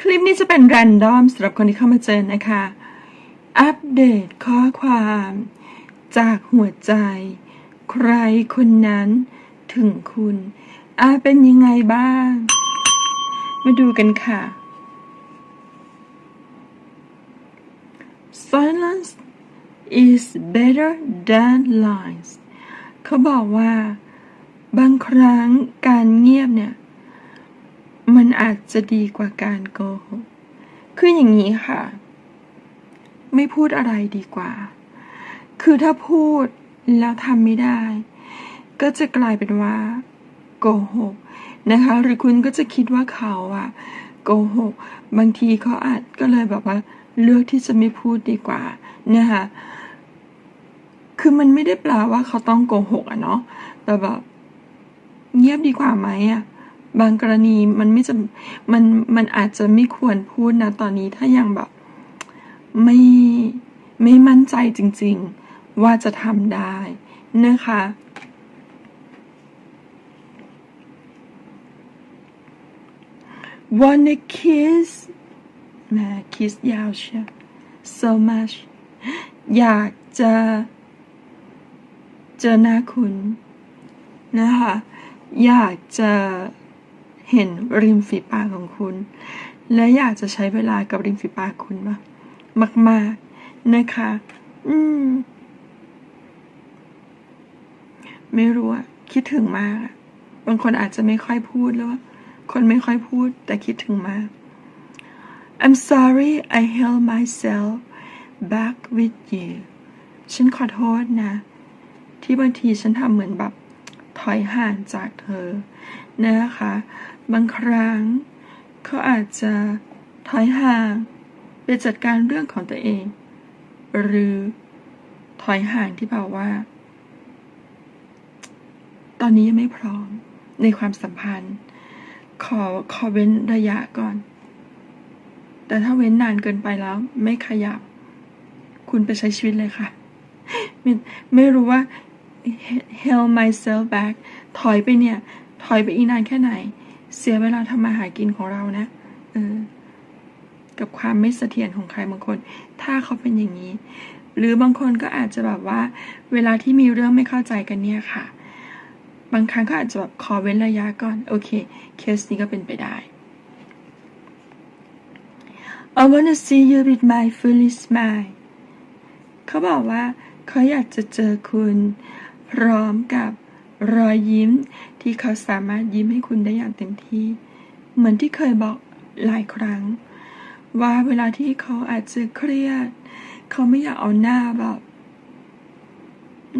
คลิปนี้จะเป็นแรนดอมสำหรับคนที่เข้ามาเจอนะคะ อัปเดตข้อความ จากหัวใจ ใครคนนั้นถึงคุณอาเป็นยังไงบ้าง มาดูกันค่ะ Silence is better than lies เขาบอกว่า บางครั้งการเงียบเนี่ย มันอาจจะดีกว่าการโกหก คืออย่างนี้ค่ะ ไม่พูดอะไรดีกว่า คือถ้าพูดแล้วทำไม่ได้ ก็จะกลายเป็นว่าโกหกนะคะ หรือคุณก็จะคิดว่าเขาอะโกหก บางทีเขาอาจก็เลยแบบว่า เลือกที่จะไม่พูดดีกว่านะคะคือมันไม่ได้แปลว่าเขาต้องโกหกอะเนาะแต่แบบเงียบดีกว่าไหมอะ บางกรณีมันไม่จะมันมันอาจจะไม่ควรพูดนะตอนนี้ถ้ายังแบบไม่ไม่มั่นใจจริง ๆ ว่าจะทำได้นะคะ wanna kiss แม่ kiss ยาวเชียว so much อยากจะเจอหน้าคุณนะคะ อยากจะ เห็นริมฝีปากของคุณ และอยากจะใช้เวลากับริมฝีปากคุณมากมาก ๆ นะคะ อืม ไม่รู้อะคิดถึงมากบางคนอาจจะไม่ค่อยพูดหรือว่าคนไม่ค่อยพูด แต่คิดถึงมาก I'm sorry I held myself back with you ฉันขอโทษนะ ที่บางทีฉันทำเหมือนแบบถอยห่างจากเธอนะคะ บางครั้ง เขาอาจจะถอยห่างไปจัดการเรื่องของตัวเอง หรือถอยห่างที่แบบว่า ตอนนี้ยังไม่พร้อมในความสัมพันธ์ ขอขอเว้นระยะก่อน แต่ถ้าเว้นนานเกินไปแล้ว ไม่ขยับ คุณไปใช้ชีวิตเลยค่ะ ไม่ไม่รู้ว่า held myself back ถอยไปเนี่ย ถอยไปอีกนานแค่ไหน เสียเวลาทำมาหากินของเรานะ เออ กับความไม่เสถียรของใครบางคน ถ้าเขาเป็นอย่างนี้ หรือบางคนก็อาจจะแบบว่า เวลาที่มีเรื่องไม่เข้าใจกันเนี่ยค่ะ บางครั้งก็อาจจะแบบขอเว้นระยะก่อน โอเค เคสนี้ก็เป็นไปได้ I wanna see you with my fully smile เขาบอกว่าเขาอยากจะเจอคุณพร้อมกับ รอยยิ้มที่เขาสามารถยิ้มให้คุณได้อย่างเต็มที่ เหมือนที่เคยบอกหลายครั้ง ว่าเวลาที่เขาอาจจะเครียด เขาไม่อยากเอาหน้าแบบ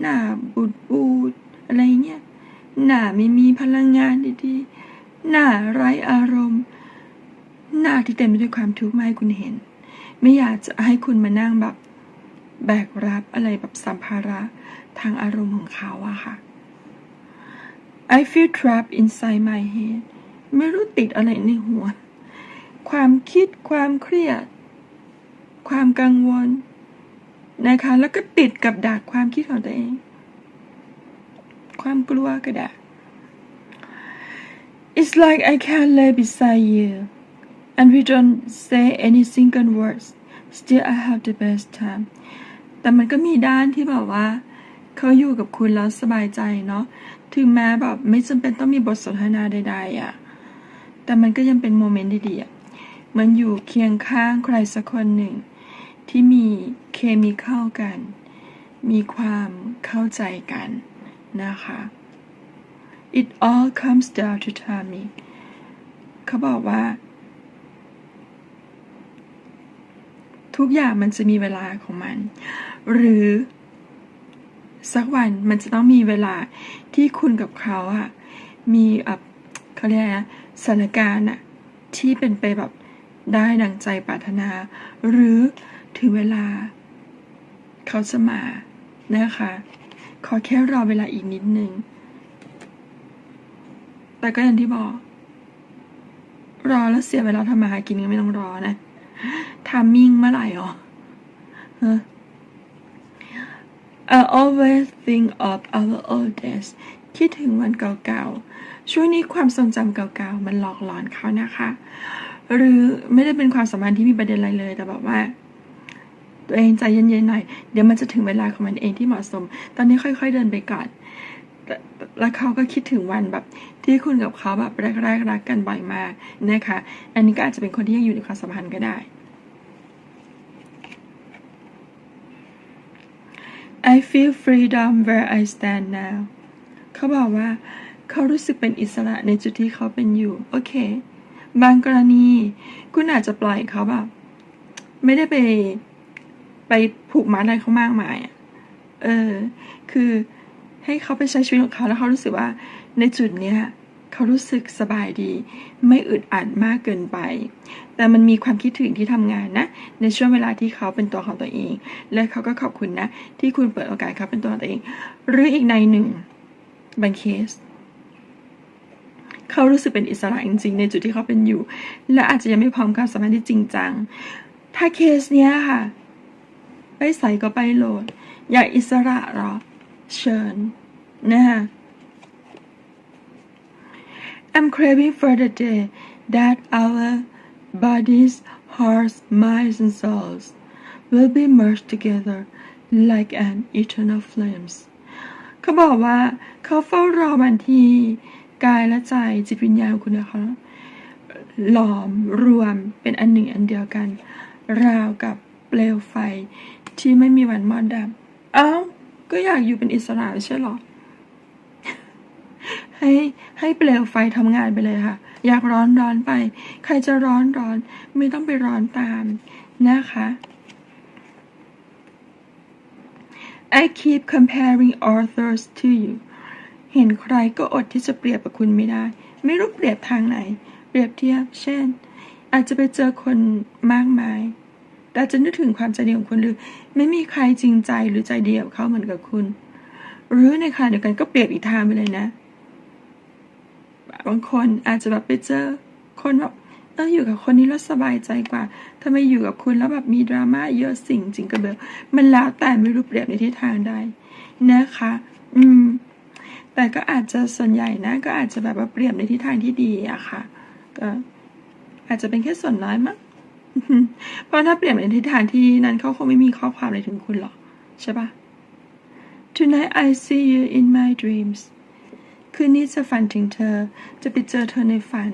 หน้าบูดบูดอะไรเงี้ยหน้าไม่มีพลังงานดีๆหน้าไร้อารมณ์ หน้าที่เต็มไปด้วยความทุกข์มาให้คุณเห็น ไม่อยากจะให้คุณมานั่งแบบแบกรับอะไรแบบสัมภาระทางอารมณ์ของเขาอะค่ะ I feel trapped inside my head ไม่รู้ติดอะไรในหัว ความคิดความเครียด ความกังวล นะคะ แล้วก็ติดกับดักความคิดของตัวเอง ความกลัวก็ได้ It's like I can't lay beside you and we don't say any single words still I have the best time แต่มันก็มีด้านที่แบบว่า เขาอยู่กับคุณแล้วสบายใจเนาะ ถึงแม้แบบไม่จำเป็นต้องมีบทสนทนาใดๆอะ่ะ แต่มันก็ยังเป็นโมเมนต์ดีๆอะเหมันอยู่เคียงข้างใครสักคนหนึ่ง ที่มีเคมีเข้ากัน มีความเข้าใจกันนะคะ it all comes down to timing เขาบอกว่า ทุกอย่างมันจะมีเวลาของมัน หรือ สักวันมันจะต้องมีเวลาที่คุณกับเขาอะมีอะเขาเรียกอะไรนะสถานการณ์อะที่เป็นไปแบบได้ดังใจปรารถนา หรือถึงเวลา เขาจะมานะคะ ขอแค่รอเวลาอีกนิดนึง แต่ก็อย่างที่บอก รอแล้วเสียเวลาทำมาหากินก็ไม่ต้องรอนะทามมิ่งเมื่อไหร่หรอฮะ I always think of our old days คิดถึงวันเก่าๆ ช่วงนี้ความทรงจำเก่าๆ มันหลอกหลอนเขานะคะ หรือไม่ได้เป็นความสัมพันธ์ที่มีประเด็นอะไรเลย แต่แบบว่า ตัวเองใจเย็นๆหน่อย เดี๋ยวมันจะถึงเวลาของมันเองที่เหมาะสม ตอนนี้ค่อยๆเดินไปก่อน แล้วเขาก็คิดถึงวันแบบที่คุณกับเขาแบบแรกๆรักกันบ่อยมากนะคะ อันนี้ก็อาจจะเป็นคนที่ยังอยู่ในความสัมพันธ์ก็ได้ I feel freedom where I stand now เขาบอกว่า เขารู้สึกเป็นอิสระในจุดที่เขาเป็นอยู่ โอเค บางกรณี คุณอาจจะปล่อยเขาแบบ ไม่ได้ไป ไปผูกมัดอะไรเขามากมายอะเออ คือให้เขาไปใช้ชีวิตของเขาแล้วเขารู้สึกว่าในจุดเนี้ย เขารู้สึกสบายดี ไม่อึดอัดมากเกินไป แต่มันมีความคิดถึงที่ทำงานนะ ในช่วงเวลาที่เขาเป็นตัวของตัวเอง และเขาก็ขอบคุณนะ ที่คุณเปิดโอกาสเขาเป็นตัวของตัวเอง หรืออีกในหนึ่งบางเคสเขารู้สึกเป็นอิสระจริงๆ ในจุดที่เขาเป็นอยู่ และอาจจะยังไม่พร้อมความสัมพันธ์ที่จริงจัง ถ้าเคสเนี้ยค่ะ ไปใส่ก็ไปโหลด อยากอิสระหรอ เชิญนะคะ I'm craving for the day that our bodies, hearts, minds, and souls will be merged together like an eternal flames. เขาบอกว่าเขาเฝ้ารอวันที่กายและใจจิตวิญญาณของคุณนะคะหลอมรวมเป็นอันหนึ่งอันเดียวกัน ราวกับเปลวไฟที่ไม่มีวันมอดดับ เอา้า ก็อยากอยู่เป็นอิสระไม่ใช่หรอ ให้ให้เปลวไฟทำงานไปเลยค่ะ อยากร้อนร้อนไป ใครจะร้อนร้อน ไม่ต้องไปร้อนตามนะคะ I keep comparing authors to you เห็นใครก็อดที่จะเปรียบกับคุณไม่ได้ ไม่รู้เปรียบทางไหน เปรียบเทียบ เช่น อาจจะไปเจอคนมากมาย แต่อาจะนึกถึงความใจดีของคุณหรือ ไม่มีใครจริงใจหรือใจเดียวเขาเหมือนกับคุณ หรือในขณะเดียวกันก็เปรียบอีกทางไปเลยนะ บางคนอาจจะแบบไปเจอคนแบบเอออยู่กับคนนี้แล้วสบายใจกว่าทำไมอยู่กับคุณแล้วแบบมีดราม่าเยอะสิ่งจริงกับเบลมันแล้วแต่ไม่รู้เปรียบในทิศทางใดนะคะ อืม แต่ก็อาจจะส่วนใหญ่นะ ก็อาจจะแบบว่าเปรียบในทิศทางที่ดีอะค่ะ ก็ อาจจะเป็นแค่ส่วนน้อยมั้งเพราะถ้าเปลี่ยนในทิศทางที่นั้นเขาคงไม่มีข้อความอะไรถึงคุณหรอกใช่ปะ Tonight I see you in my dreams คืนนี้จะฝันถึงเธอ จะไปเจอเธอในฝัน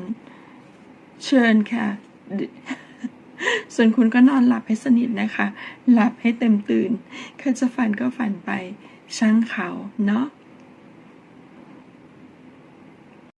เชิญค่ะ ส่วนคุณก็นอนหลับให้สนิทนะคะ หลับให้เต็มตื่น เคยจะฝันก็ฝันไป ช่างเขาเนาะ